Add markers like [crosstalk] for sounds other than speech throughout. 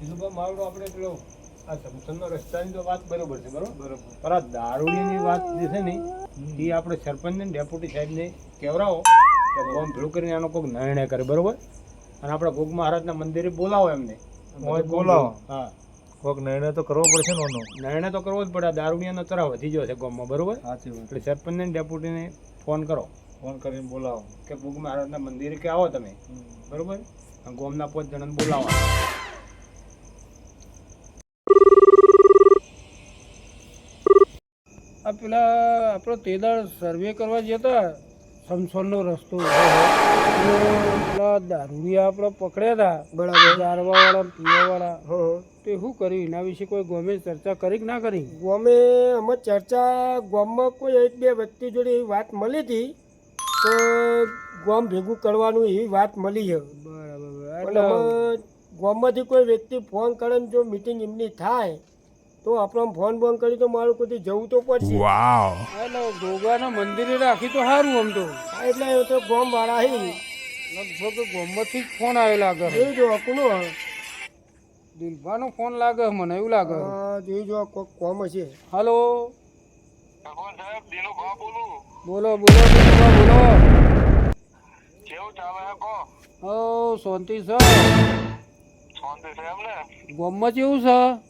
દિલુભા માવડો આપણે પેલો આ સમસનનો રસ્તાની તો વાત બરોબર છે બરોબર? બરોબર. પણ આ દારૂડીની વાત જે છે ને એ આપણે સરપંચને ડેપ્યુટી સાહેબને કહેવરાવો કે ગોમ ભેળું કરીને આનો કોઈક નિર્ણય કરે બરોબર? અને આપણે ગોગ મહારાજના મંદિરે બોલાવો એમને. બોલાવો. હા. કોઈક નિર્ણય તો કરવો પડશે ને ઓનો. નિર્ણય તો કરવો જ પડે આ દારૂડિયાનો તરાવ વધી ગયો છે ગામમાં બરોબર? સાચી વાત. એટલે સરપંચને ને ડેપ્યુટીને ફોન કરો. ફોન કરીને બોલાવો. કે ગોગ મહારાજના મંદિરે કે આવો તમે બરોબર? અને ગોમના પાંચ જણાને બોલાવો આ પેલા આપણો તેદાળ સર્વે કરવા જતા સમસોનનો રસ્તો પેલા દારૂડિયા આપણે પકડ્યા હતા બરાબર. દારવાવાળા પીવાવાળા. તે શું કર્યું? એના વિશે કોઈ ગોમે ચર્ચા કરી કે ના કરી? ગોમે અમે ચર્ચા ગોમમાં કોઈ એક બે વ્યક્તિ જોડે એવી વાત મળી હતી તો ગોમ ભેગું કરવાનું એવી વાત મળી છે. બરાબર ગોમમાંથી કોઈ વ્યક્તિ ફોન કરે જો મિટિંગ એમની થાય તો આપણે ફોન બોન કરી તો મારું કોઈ જવું તો પડશે. એટલે ગોગાના મંદિરે રાખી તો સારું આમ તો. એટલે એ તો ગોમ વાળા હી. લગભગ ગોમમાંથી જ ફોન આવેલા લાગે એ જો કોનો દિલભાનો ફોન લાગે મને એવું લાગે. જોઈ જો કોક કોમ હશે. હાલો. બોલો. બોલો બોલો બોલો. ઓ શાંતિ છે? ગોમમાં કેવું છે?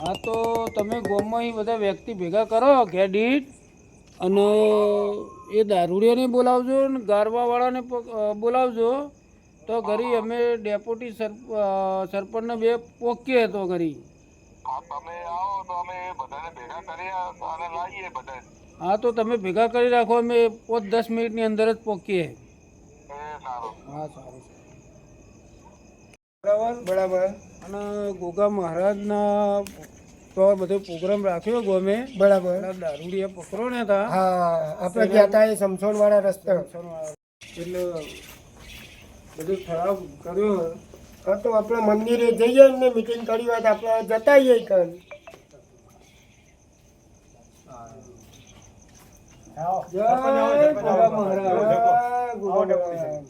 હા તો તમે ગામમાં અહીં બધા વ્યક્તિ ભેગા કરો કેડિટ અને એ દારૂડિયાને બોલાવજો ને ગારવાવાળાને બોલાવજો. તો ઘરી અમે ડેપ્યુટી સર સરપંચને બે પોકીએ તો ઘરી. હા તો તમે ભેગા કરી રાખો અમે પાંચ દસ મિનિટની અંદર જ પોકીએ. હા સારું. બરાબર? અને ગોગા મહારાજના તો બધો પ્રોગ્રામ રાખ્યો ગોમે. બરાબર. પેલા દારૂડિયા પકડો ને તા. હા આપણે ગયા હતા એ સમસોન વાળા રસ્તે. એટલે બધું ઠરાવ કર્યો. હા તો આપણે મંદિરે જઈએ ને મિટિંગ કરી વાત આપણે જતા આવીએ કન જય ગોગા મહારાજ. ગોગા મહારાજ.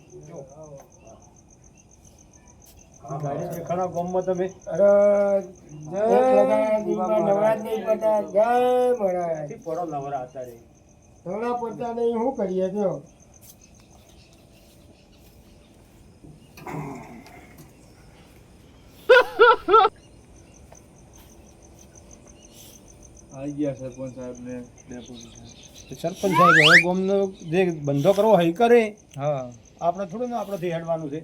ઘણા ગામમાં તમે અરે નવરાજ નહીં પડતા જય મહારાજ પડો નવરા અત્યારે નવરા પડતા નહીં શું કરીએ જો આવી ગયા સરપંચ સાહેબ ને સરપંચ સાહેબ હવે ગામનો જે બંધો કરવો હોય કરે. હા. આપણે થોડું ને આપણેથી હેડવાનું છે.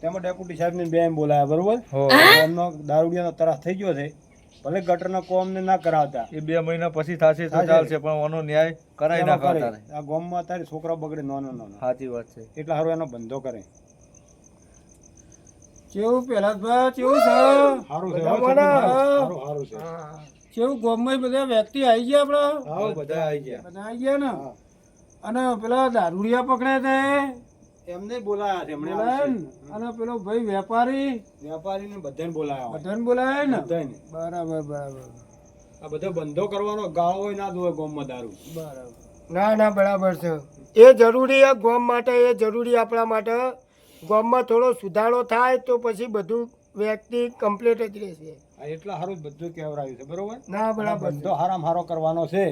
તેમાં ડેપ્યુટી સાહેબને બે એમ બોલાયા બરોબર? એમનો દારૂડિયાનો તરાસ થઈ ગયો છે. ભલે ગટરના કોમને ના કરાવતા. એ બે મહિના પછી થશે તો ચાલશે પણ ઓનો ન્યાય કરાય ના કરતા આ ગામમાં અત્યારે છોકરા બગડે નો નો નો સાચી વાત છે. એટલે સારું એનો ધંધો કરે. કેવું પેલા ભા કેવું છે? સારું છે બધા હો, સારું સારું છે. કેવું ગામમાં બધા વ્યક્તિ આવી ગયા આપણા? હા બધા આવી ગયા. બધા આવી ગયા ને? અને પેલા દારૂડિયા પકડ્યા તે? એમને બોલાયા છે એમણે? અને પેલો ભાઈ વેપારી? વેપારીને બધાને બોલાયા. બધાને બોલાયા ને? બધાને. બરાબર બરાબર. આ બધો બંધો કરવાનો ગાળો હોય ના દોય ગોમમાં દારૂ. બરાબર. ના ના બરાબર છે. એ જરૂરી આ ગોમ માટે એ જરૂરી આપણા માટે. ગોમમાં થોડો સુધારો થાય તો પછી બધું વ્યક્તિ કમ્પ્લીટ જ રહેશે. એટલા સારું જ બધું કહેવરાયું છે બરોબર? ના બરાબર બધો હારામ હારો કરવાનો છે.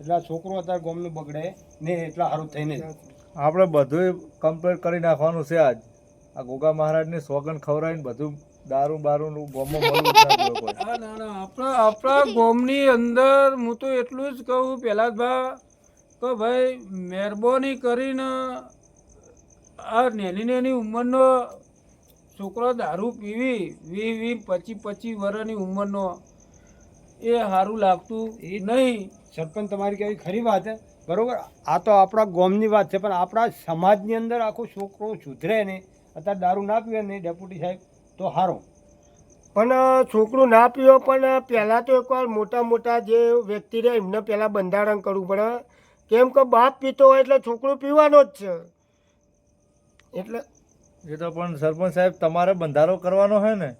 એટલા છોકરો અત્યારે ગોમનું બગડે ને એટલા સારું થઈને. આપણે બધું કમ્પ્લીટ કરી નાખવાનું છે આજ. આ ગોગા મહારાજની સોગન ખવડાવીને બધું દારૂ બારૂનું. હા ના આપણા આપણા ગોમની અંદર હું તો એટલું જ કહું પહેલા ભા કે ભાઈ મહેરબાની કરીને આ નેની નેની ઉંમરનો છોકરો દારૂ પીવી વી વી પચીસ પચીસ વર્ષની ઉંમરનો એ સારું લાગતું એ નહીં. સરપંચ તમારી કેવી ખરી વાત છે બરોબર? આ તો આપણા ગોમની વાત છે પણ આપણા સમાજની અંદર આખો છોકરો સુધરે ને અત્યારે દારૂ ના પીવે ને ડેપ્યુટી સાહેબ તો સારો પણ છોકરું ના પીવો પણ પહેલાં તો એકવાર મોટા મોટા જે વ્યક્તિ રહે એમને પહેલાં બંધારણ કરવું પડે. કેમ કે બાપ પીતો હોય એટલે છોકરું પીવાનો જ છે. એટલે એ તો પણ સરપંચ સાહેબ તમારે બંધારો કરવાનો છે ને?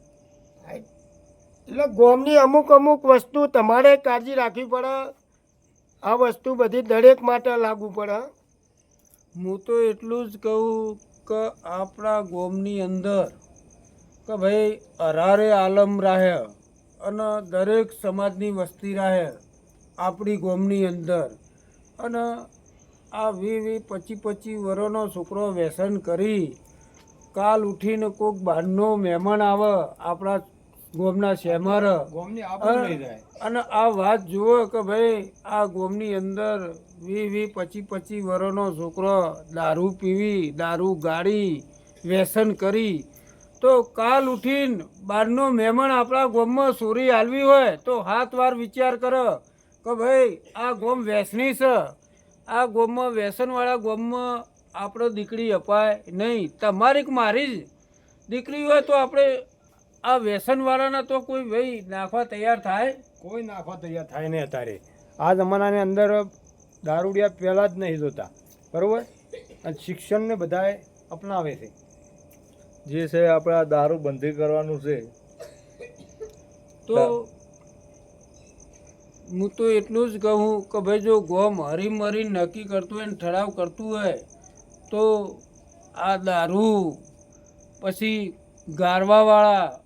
એટલે ગોમની અમુક અમુક વસ્તુ તમારે કાળજી રાખવી પડે. આ વસ્તુ બધી દરેક માટે લાગુ પડે, હું. તો એટલું જ કહું કે આપણા ગોમની અંદર કે ભાઈ અરારે આલમ રાહે અને દરેક સમાજની વસ્તી રાહે આપણી ગોમની અંદર. અને આ વી વી પચી પચી વર્ષનો છોકરો વ્યસન કરી કાલ ઉઠીને કોઈક બહારનો મહેમાન આવે આપણા ગોમના જાય. અને આ વાત જુઓ કે ભાઈ આ ગોમની અંદર વી વી પચી પચી વર્ષનો છોકરો દારૂ પીવી દારૂ ગાડી વ્યસન કરી. તો કાલ ઉઠીને બહારનો મહેમાન આપણા ગોમમાં સોરી હાલવી હોય તો હાથ વાર વિચાર કરો કે ભાઈ આ ગોમ વ્યસની છે. આ ગોમમાં વ્યસનવાળા ગોમમાં આપણો દીકરી અપાય નહીં. તમારી મારી જ દીકરી હોય તો આપણે આ વ્યસનવાળાના તો કોઈ ભાઈ નાખવા તૈયાર થાય? કોઈ નાખવા તૈયાર થાય નહીં અત્યારે. આ જમાનાની અંદર દારૂડિયા પહેલાં જ નહીં જોતા. બરોબર? અને શિક્ષણને બધાએ અપનાવે છે. જે છે આપણે આ દારૂ બંધી કરવાનું છે. તો હું તો એટલું જ કહું કે ભાઈ જો ગોમ હરી મરી નક્કી કરતું હોય ને ઠરાવ કરતું હોય તો આ દારૂ પછી ગારવાવાળા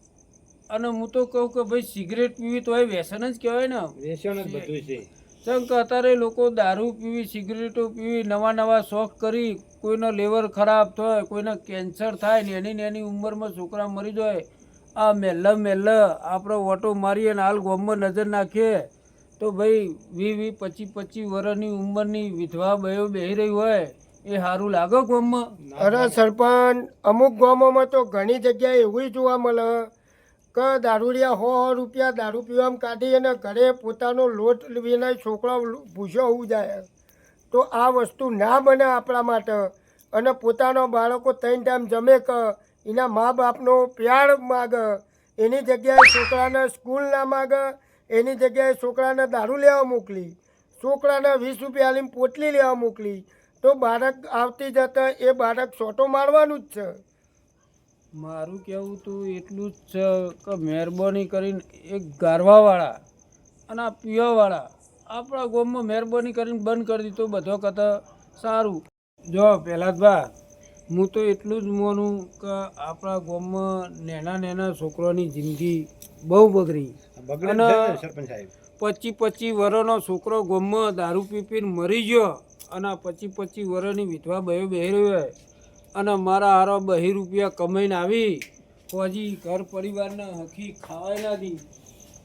અને હું તો કહું કે ભાઈ સિગરેટ પીવી તો એ વ્યસન જ કહેવાય ને. વ્યસન જ બધું છે. ચમ કે અત્યારે લોકો દારૂ પીવી સિગરેટો પીવી નવા નવા શોખ કરી કોઈનો લેવર ખરાબ થાય કોઈને કેન્સર થાય ને એની એની ઉંમરમાં છોકરા મરી જાય. આ મેલ્લ મેલ્લ આપણો ઓટો મારીએ ને હાલ ગોમમાં નજર નાખીએ. તો ભાઈ વી વી પચી પચીસ વર્ષની ઉંમરની વિધવા બહેઓ બેહી રહી હોય એ સારું લાગે ગોમમાં? અરે સરપંચ અમુક ગામોમાં તો ઘણી જગ્યાએ એવું જોવા મળે. કે દારૂડિયા સો રૂપિયા દારૂ પીવામાં કાઢી અને ઘરે પોતાનો લોટ વિના છોકરા ભૂસ્યો હોવું જાય તો આ વસ્તુ ના બને આપણા માટે. અને પોતાના બાળકો ત્રણ ટાઈમ જમે કે, એના મા બાપનો પ્યાર માગે. એની જગ્યાએ છોકરાને સ્કૂલ ના માગે, એની જગ્યાએ છોકરાને દારૂ લેવા મોકલી. છોકરાને વીસ રૂપિયા આલીને પોટલી લેવા મોકલી. તો બાળક આવતી જતા એ બાળક સોટો મારવાનું જ છે. મારું કહેવું તો એટલું જ છે કે મહેરબાની કરીને એક ગારવાવાળા અને આ પીવાવાળા આપણા ગોમમાં મહેરબાની કરીને બંધ કરી દીધું બધો કથા સારું. જો પહેલાં બા હું તો એટલું જ માનું કે આપણા ગામમાં નાના નાના છોકરાની જિંદગી બહુ બગડી. અને- પચી પચી વર્ષનો છોકરો ગોમમાં દારૂ પી પીને મરી ગયો અને પચી પચી વર્ષની વિધવા બહેઓ બેહી રહી હોય. અને મારા હારો બહી રૂપિયા કમાઈને આવી પછી ઘર પરિવારને હખી ખાવાય ના દી.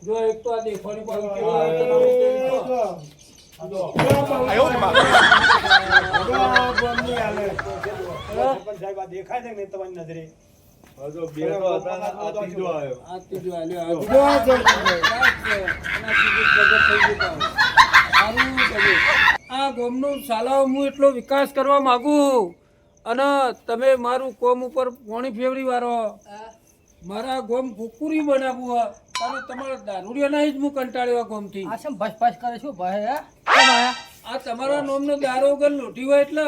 જો એક તો આ દેખાડી પાડું દેખાય છે ને તમારી નજરે? હવે તો બે તો હતા ને આ ગામનો સાલાઓ હું એટલો વિકાસ કરવા માંગુ. અને તમે મારું કોમ ઉપર પોણી ફેવરી વારો મારા ગોમ કુકુરી બનાવવું અને તમારા દારૂડિયા નહીં જ હું કંટાળ્યો આ ગોમથી. આ શેમ ભસ ભસ કરે છું ભાઈ? આ તમારા નોમનો દારૂ વગર લોટી હોય એટલે.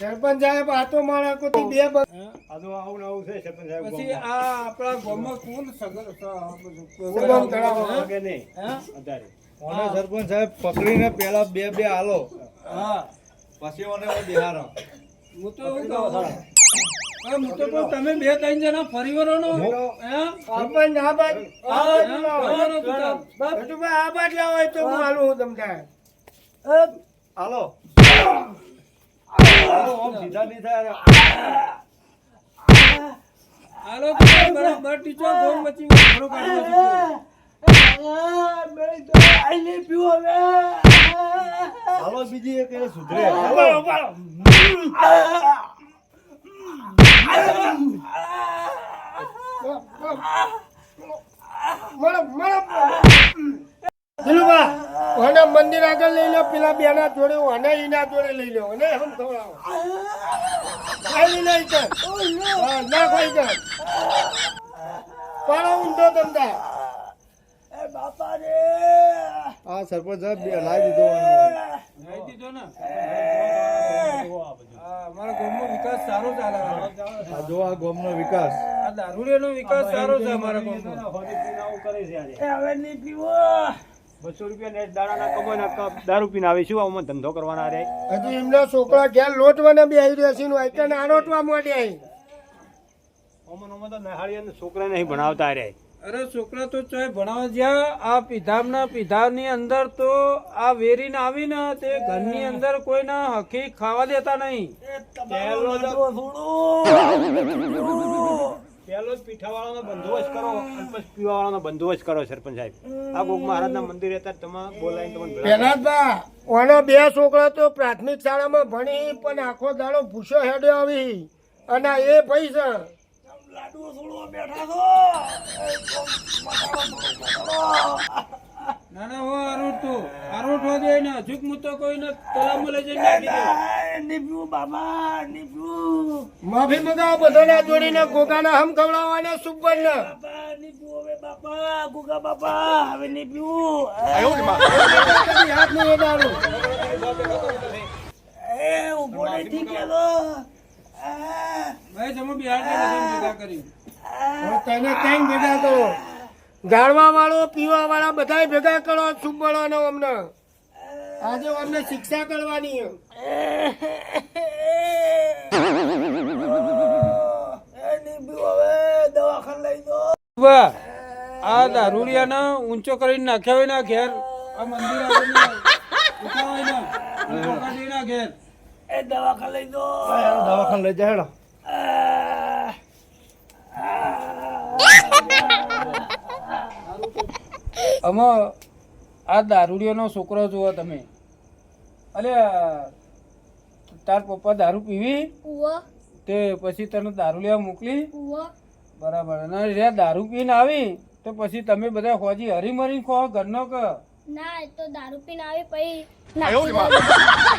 સરપંચ સાહેબ આ તો મારા કોતી બે બ- આ તો આવું આવું છે સરપંચ સાહેબ પછી આ આપણા ગામમાં કોણ સગર સુગમ તળાવ. લાગે નહીં હે? ઓને સરપંચ સાહેબ પકડીને પેલા બે બે આલો હા. પછી ઓને બિહારો. હું તો એવું કહું. હું તો કહું તમે બે ત્રણ જણા ફરી આ બાજ આ બાજુ લાવો. લાવો હોય તો હું હાલું હું તમને. હાલો. આલો, આમ સીધા નહીં થાય હાલો તો બરાબર ટીચો ગોમ વચ્ચે વાપરો કાઢવો હાલો બીજી એક સુધરે. ઓને મંદિર આગળ લઈ લો પેલા બેના જોડે અને એના જોડે લઈ લો અને હમ ખવડાવો. ખાઈ લઈ ઈકન. ના ખાઈ કર. પણ ઊંધો તમતા આ સરપંચ સાહેબ લાવી દીધો ને? હા, અમારા ગામનો વિકાસ સારો ચાલે જો આ ગામનો વિકાસ. આ દારૂડિયાનો વિકાસ સારો છે અમારા ગામનો. આવું કરે છે બસો રૂપિયા નેટ દાડાના કમાઈને દારૂ પીને આવે. શું આમાં ધંધો કરવાના રે? હજી એમના છોકરા ઘેર લોટવાના બી આવી રહ્યા છે ને આઈકન આરોટવા માંડ્યા ઓમન ઓમન તો નહાળીયા છોકરા નહીં ભણાવતા રે. અરે છોકરા તો ચાહે ભણાવવા જ્યાં આ પીધામના પીધાની અંદર તો આ વેરીને આવીને તે ઘરની અંદર કોઈને હકી ખાવા દેતા નહીં. પહેલો જ પીઠાવાળાનો બંદોબસ્ત કરો અને પીવાવાળાનો બંદોબસ્ત કરો સરપંચ સાહેબ. આ ગોગ મહારાજના મંદિર હતા તમે બોલાવીને તમને ભેળા ઓનો બે છોકરા તો પ્રાથમિક શાળામાં ભણી પણ આખો દાડો ભૂસો હેડ્યો આવી. અને આ એ બેઠા છો? ના ના હો આરોટ તો. આરોટ હો જાય ને હજુક હું તો કોઈને તલાવમાં લઈ જઈને નાખી દઉં. માફી મગાવો બધાના જોડીને ગોગાના હમ ખવડાવવાના સુબર ને. હાથ નહીં અડાડું. ભાઈ તમે બિહાર ભેગા કરી. હવે તેને ભેગા કરો? ગાળવા વાળો પીવા વાળા બધા ભેગા કરો સુબળો ને અમને? આજે અમને શિક્ષા કરવાની આ દારૂડિયાને ઊંચો કરીને નાખ્યા હોય ના ઘેર. આ મંદિર આગળને ઉઠાવો એને. ઊંચો કરી ના ઘેર. દવાખાને લઈ જાય હેડો. [laughs] આમાં આ દારૂડિયાનો છોકરો જુઓ તમે. અરે તાર પપ્પા દારૂ પીવી? તે પછી તને દારૂ લેવા મોકલી બરાબર. અને રે દારૂ પીને આવી તો પછી તમે બધા હોજી હરીમરી ખો ઘરનો કે? ના એ તો દારૂ પીને આવી પછી.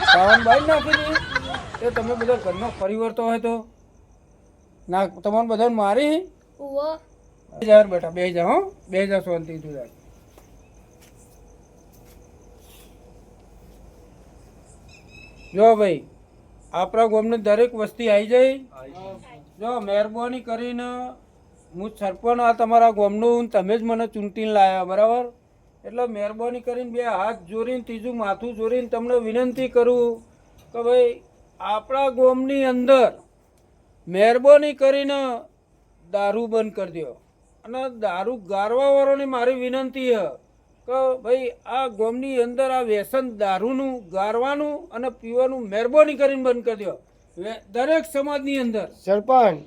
ખાવાનું નાખી દી એ તમે બધા ઘરનો પરિવર્તન હોય તો? ના તમારું બધાને મારી બે હજાર બેટા બે હજાર હો. બે હજાર શાંતિ તું જા. ભાઈ આપણા ગામની દરેક વસ્તી આવી જાય. જો મહેરબાની કરીને હું સરપંચ આ તમારા ગામનું તમે જ મને ચૂંટીને લાયા બરાબર? એટલે મહેરબાની કરીને બે હાથ જોડીને ત્રીજું માથું જોડીને તમને વિનંતી કરું કે ભાઈ આપણા ગામની અંદર મહેરબાની કરીને દારૂ બંધ કરી દો અને દારૂ ગારવાવાળાને મારી વિનંતી છે કે ભાઈ, આ ગામની અંદર આ વ્યસન દારૂનું, ગારવાનું અને પીવાનું મહેરબાની કરીને બંધ કરી દો દરેક સમાજની અંદર. સરપંચ,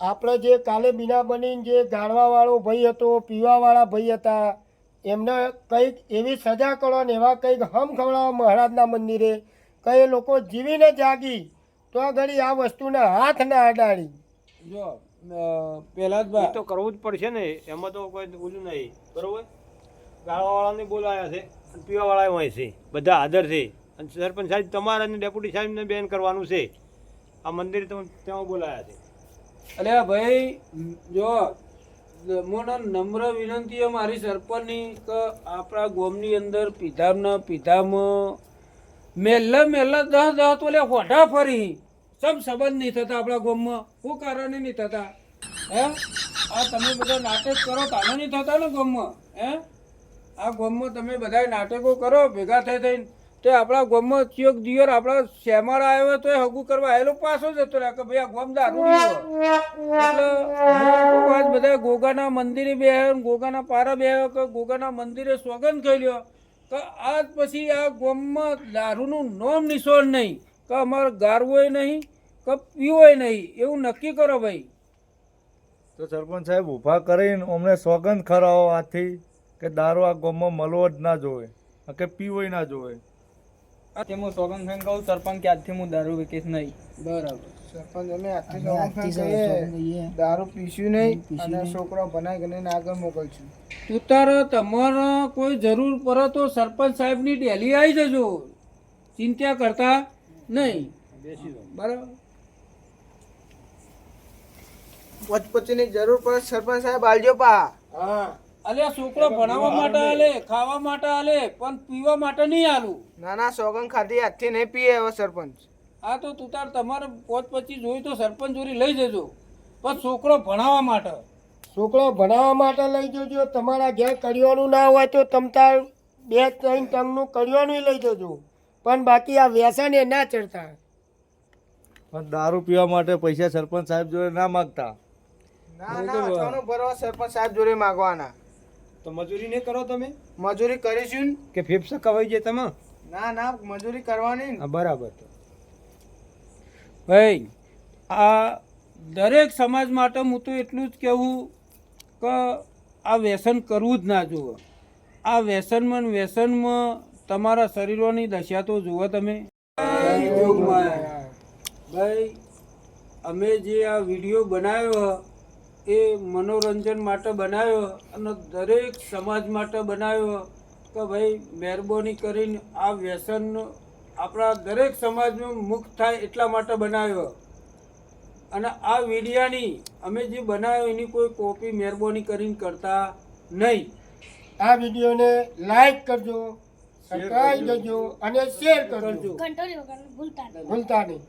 આપણે જે કાલે બીના બનીને જે ગાળવાવાળો ભાઈ હતો, પીવાવાળા ભાઈ હતા, એમને કંઈક એવી સજા કરો ને એવા કંઈક હમ ખવડાવો મહારાજના મંદિરે કંઈ લોકો જીવીને જાગી તો આ ઘડી આ વસ્તુને હાથ ના અડાડી. જો પહેલા જ તો કરવું જ પડશે ને એમાં તો કોઈ ઓલું નહીં. બરોબર? ગાળાવાળાને બોલાયા છે અને પીવાવાળા હોય છે બધા હાજર છે. અને સરપંચ સાહેબ તમારે અને ડેપ્યુટી સાહેબને બેન કરવાનું છે. આ મંદિર તમે ત્યાં બોલાયા છે. અરે ભાઈ જો મોના નમ્ર વિનંતી મારી સરપંચની કે આપણા ગોમની અંદર પીધામના પીધામાં મેલ્લા મેલ્લે દહ દહ તો લે હોઢા ફરી. સમ સંબંધ નહીં થતા આપણા ગોમમાં? શું કારણે નહીં થતા? હે? આ તમે બધા નાટક કરો તાને નહીં થતા ને ગોમમાં? હે? આ ગોમમાં તમે બધા નાટકો કરો, ભેગા થઈ થઈને. તે આપણા ગોમમાં ચિયોક દિયર આપણા શેમાર આવ્યો તો હગું કરવા આવેલો પાછો જતો રહ્યા. કે ભાઈ આ ગોમ દારૂ એટલે બધા ગોગાના મંદિરે બે ગોગાના પારા બે કે ગોગાના મંદિરે સોગંદ કરી લ્યો કે આજ પછી આ ગામમાં દારૂનું નોમ નિશોન નહીં. કે અમારે ગારવોય નહીં કે પીવોય નહીં એવું નક્કી કરો ભાઈ. તો સરપંચ સાહેબ ઊભા કરીને અમને સોગંદ ખરાવો આથી કે દારૂ આ ગામમાં મળવો જ ના જોવે કે પીવોય ના જોવે તે હું સોગંદ ખાઈને કહું સરપંચ કે આજથી હું દારૂ વેચીશ નહીં. બરાબર. સરપંચ અમે આજથી દારૂ પીશું નહીં અને છોકરો બનાવી ગને આગળ મોકલશું. તું તારે તમારે કોઈ જરૂર પડે તો સરપંચ સાહેબની ડેલી આવી જજો. ચિંતા કરતા નહીં. બરાબર? પચપચીની જરૂર પડે સરપંચ સાહેબ આલજો પા. હા. અલે છોકરો ભણાવવા માટે આલે ખાવા માટે આલે પણ પીવા માટે નહીં આલું. ના ના સોગન ખાધી આજથી નહીં પીએ હવે સરપંચ. આ તો તું તાર તમારે પોચ પચીસ જોઈ તો સરપંચ જોડી લઈ જજો. પણ છોકરો ભણાવવા માટે. છોકરો ભણાવવા માટે લઈ જજો. તમારા ઘેર કરિયાણું ના હોય તો તમ તાર બે ત્રણ ટંગનું કરિયાણું લઈ જજો. પણ બાકી આ વ્યસન એ ના ચડતા. પણ દારૂ પીવા માટે પૈસા સરપંચ સાહેબ જોડે ના માગતા. ના ના ભરવા સરપંચ સાહેબ જોડે માગવાના. તો મજૂરી નહીં કરો તમે? મજૂરી કરીશું કે ફેફસા કવાઈ જાય તમે? ના ના મજૂરી કરવાની બરાબર ભાઈ, આ દરેક સમાજ માટે હું તો એટલું જ કહેવું કે આ વ્યસન કરવું જ ના જુઓ. આ વ્યસનમાં વ્યસનમાં તમારા શરીરોની દશા તો જુઓ તમે. ભાઈ, અમે જે આ વીડિયો બનાવ્યો એ મનોરંજન માટે બનાવ્યો અને દરેક સમાજ માટે બનાવ્યો કે ભાઈ, મહેરબાની કરીને આ વ્યસન આપણા દરેક સમાજનું મુક્ત થાય એટલા માટે બનાવ્યો. અને આ વિડીયાની અમે જે બનાવ્યો એની કોઈ કોપી મહેરબાની કરીને કરતા નહીં. આ વિડીયોને લાઈક કરજો સબસ્ક્રાઈબ કરજો. અને શેર કરજો. ભૂલતા નહીં.